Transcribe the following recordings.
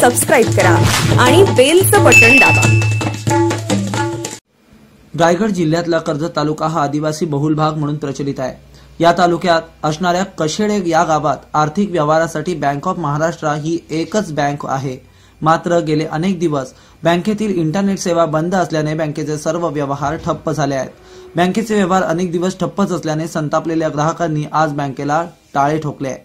Subscribe करा आणि बेलचं button दाबा. रायगड जिल्ह्यातला कर्जत तालुका हा आदिवासी बहुल भाग म्हणून प्रचलित आहे. या तालुक्यात असणाऱ्या कशेडे या गावात आर्थिक व्यवहारासाठी बँक ऑफ महाराष्ट्र ही एकच बँक आहे. मात्र गेले अनेक दिवस बँकेतील इंटरनेट सेवा बंद असल्याने बँकेचे सर्व व्यवहार ठप्प झाले आहेत. बँकेचे व्यवहार अनेक दिवस ठप्पच असल्याने संतापलेल्या ग्राहकांनी आज बँकेला टाळे ठोकले आहे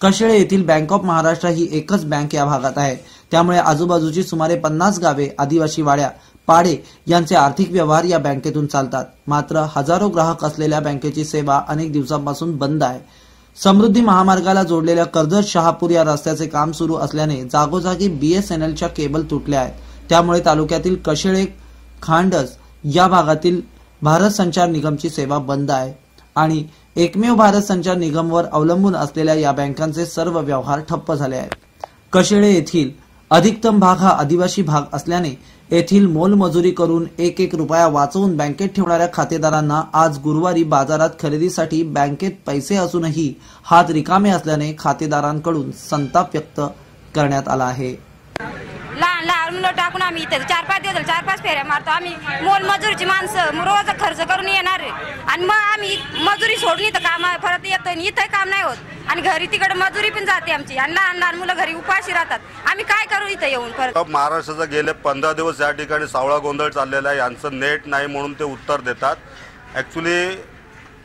कशेळे येथील बँक ऑफ महाराष्ट्र ही एकच बँक या भागात आहे. त्यामुळे आजूबाजूची सुमारे पन्नास गावे आदिवासी वाड्या पाडे यांचे आर्थिक व्यवहार या बँकेतून चालतात. मात्र हजारो ग्राहक असलेल्या बँकेची सेवा अनेक दिवसांपासून बंद आहे. समृद्धी महामार्गाला जोडलेल्या कर्जत शहापूर या रस्त्याचे काम सुरू असल्याने जागोजागी बीएसएनएलच्या केबल तुटल्या आहेत. त्यामुळे तालुक्यातील कशेळे खांडस या भागातील भारत संचार निगमची सेवा बंद आहे. आणि एकमेव भारत संचार निगमवर अवलंबून असलेल्या या बँकांचे सर्व व्यवहार ठप्प झाले आहेत. कशेळे येथील अधिकतम भाग हा आदिवासी भाग असल्याने येथील मोलमजुरी करून एक एक रुपया वाचवून बँकेत ठेवणाऱ्या खातेदारांना आज गुरुवारी बाजारात खरेदीसाठी बँकेत पैसे असूनही हात रिकामे असल्याने खातेदारांकडून संताप व्यक्त करण्यात आला आहे लहान लहान मुलं टाकून आम्ही इथं चार पाच दिवस झाले, चार पाच फेऱ्या मारतो. आम्ही मोल मजुरीची माणसं रोज खर्च करून येणार आहे. आणि मग आम्ही मजुरी सोडून इथं काम परत येतोय इथं काम नाही होत. आणि घरी तिकडे मजुरी पण जाते आमची. आणि लहान लहान मुलं घरी उपाशी राहतात. आम्ही काय करू इथं येऊन परत? महाराष्ट्राचा गेले पंधरा दिवस या ठिकाणी सावळा गोंधळ चाललेला आहे. यांचं नेट नाही म्हणून ते उत्तर देतात. ॲक्च्युली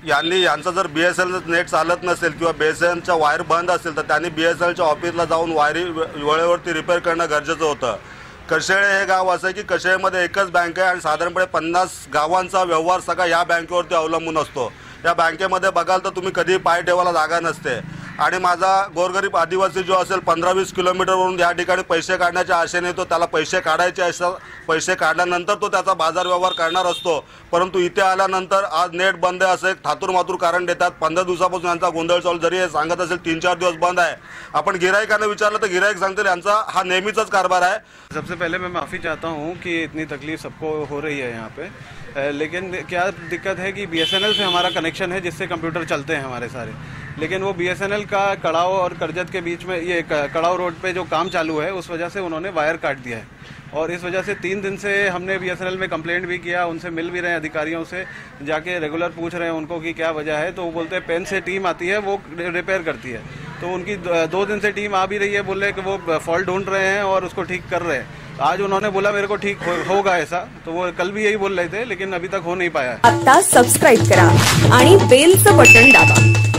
यांनी यांचं जर बी एस एल नेट चालत नसेल किंवा बी एस एलचा वायर बंद असेल तर त्यांनी बी एस एलच्या ऑफिसला जाऊन वायरी वेळेवरती रिपेअर करणं गरजेचं होतं. कशेळे हे गाव असं आहे की कशेळेमध्ये एकच बँक आहे आणि साधारणपणे पन्नास गावांचा व्यवहार सगळा या बँकेवरती अवलंबून असतो. या बँकेमध्ये बघाल तर तुम्ही कधी पाय ठेवायला जागा नसते. आणि माझा गोरगरीब आदिवासी जो असेल पंधरा वीस किलोमीटरवरून या ठिकाणी पैसे काढण्याच्या आशेने तो त्याला पैसे काढायचे असतात पैसे काढल्यानंतर तो त्याचा बाजार व्यवहार करणार असतो. परंतु इथे आल्यानंतर आज नेट बंद आहे असं एक थातूर मातूर कारण देतात. पंधरा दिवसापासून यांचा गोंधळ चालू जरी हे सांगत असेल तीन चार दिवस बंद आहे. आपण गिरायकाने विचारलं तर गिरायक सांगतील यांचा हा नेहमीचाच कारभार आहे. सबसे पहले मैं माफ़ी चाहता हूँ कि इतनी तकलीफ सबको हो रही है यहाँ पे। लेकिन क्या दिक्कत है कि बीएसएनएल से हमारा कनेक्शन है जिससे कंप्यूटर चलते हैं हमारे सारे। लेकिन वो बीएसएनएल का कड़ाव और करजत के बीच में ये कड़ाव रोड पे जो काम चालू है उस वजह से उन्होंने वायर काट दिया है। और इस वजह से तीन दिन से हमने बीएसएनएल में कंप्लेंट भी किया उनसे मिल भी रहे हैं अधिकारियों से जाके रेगुलर पूछ रहे हैं उनको कि क्या वजह है तो वो बोलते हैं पेन से टीम आती है वो रिपेयर करती है। तो उनकी दो दिन से टीम आ भी रही है बोल कि वो फॉल्ट ढूंढ रहे हैं और उसको ठीक कर रहे हैं। आज उन्होंने बोला मेरे को ठीक होगा हो, ऐसा। तो वो कल भी यही बोल रहे थे लेकिन अभी तक हो नहीं पाया आता सबस्क्राईब करा बेलचं बटन दाबा.